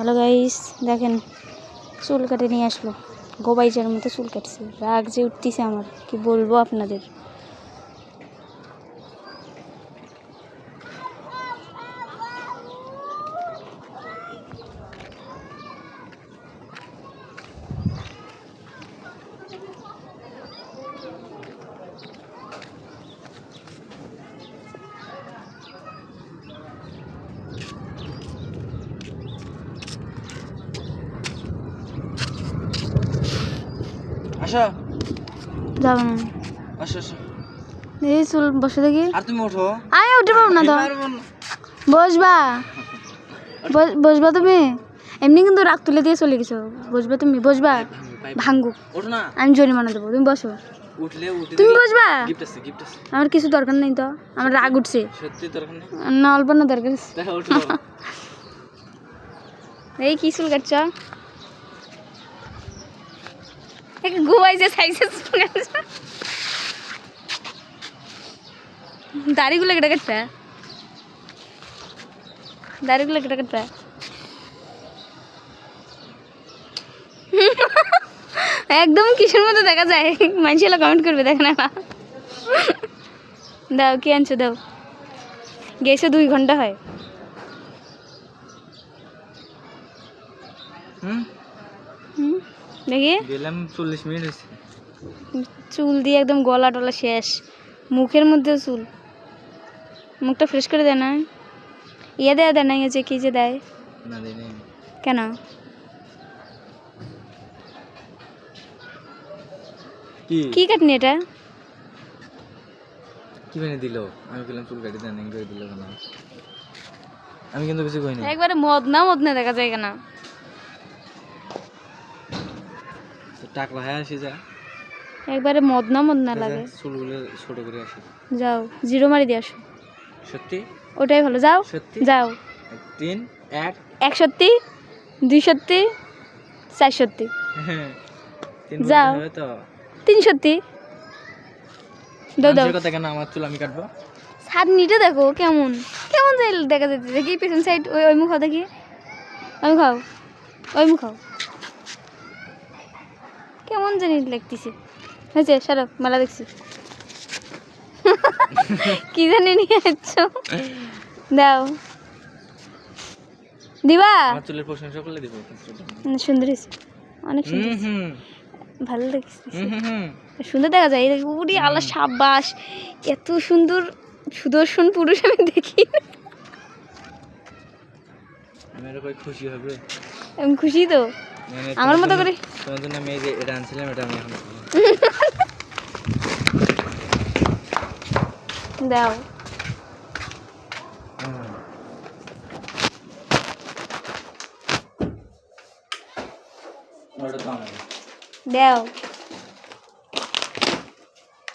Hello guys, দেখেন, চুল কেটে নিয়ে আসলো। গোবাইজার মতো চুল কাটছে, রাগ যে উঠতেছে আমার, কি বলব আপনাদের? আসো। যাব না। আসো আসো। এই চুল বসে দেখি আর তুমি ওঠো। আয় উঠে পারব না তো। বসবা। বস- বসবা তুমি? এমনি কিন্তু রাগ তুলে দিয়ে চলে গেছো। বসবা তুমি? বসবা। না। আমি জরিমানা দেবো। তুমি বসো। তুমি বসবা? আমার কিছু দরকার নেই তো। আমার রাগ উঠছে। না অল্প না দরকার। এই কি চুল কাটছ? ঘুমাইছে সাইজে দাড়িগুলো কেটে কাটবে? দাড়িগুলো কেটে কাটবে? একদম কিসের মতো দেখা যায়? মানুষেরা কমেন্ট করবে, দেখ না দাও, কি আনছো দাও। গেছে দুই ঘণ্টা হয়। হুম? দেখি গেলাম চল্লিশ মিনিট হয়েছে। চুল দিয়ে একদম গলা টলা শেষ। মুখের মধ্যেও চুল। মুখটা ফ্রেশ করে দেয় না? ইয়ে দেয় দেয় না ইয়ে যে কি যে দেয়? না কেন? কি? কাটনি এটা? কি বানিয়ে দিল? আমি বললাম চুল কাটি দেন করে দিল কেন? আমি কিন্তু কিছু কইনি। একবারে মদ না মদ না দেখা যায় কেন? টাকলা হ্যাঁ আসি যা। একবারে মদ না মদ না লাগে। চুলগুলো ছোট করে আসি। যাও জিরো মারি দিয়ে আসো। সত্যি? ওটাই ভালো যাও সত্যি? যাও। তিন এক। এক সত্যি দুই সত্যি চার সত্যি যাও। তিন সত্যি দাও দাও। কথা কেন আমার চুল আমি কাটবো? ছাদনিটা দেখো কেমন কেমন যাই দেখা যাচ্ছে দেখি পেছন সাইড ওই ওই মুখ দেখি। ওই খাও। ওই মুখ খাও। কেমন জানি লাগতেছে। হয়েছে সারো মেলা দেখছি। কি জানি নিয়ে যাচ্ছ দাও। দিবা? চুলের প্রশংসা করলে দিব সুন্দর অনেক সুন্দর ভালো লাগছে সুন্দর দেখা যায়। উড়ি আল্লাহ সাব্বাস। এত সুন্দর সুদর্শন পুরুষ আমি দেখি। আমি খুশি হবে। আমি খুশি তো। আমার তোমার মতো করে তোমার জন্য আমি এই যে এটা আনছিলাম এটা আমি এখন। দাও। দাও না। দাও।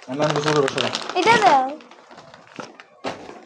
আমি আনব সরো সরো এটা দাও।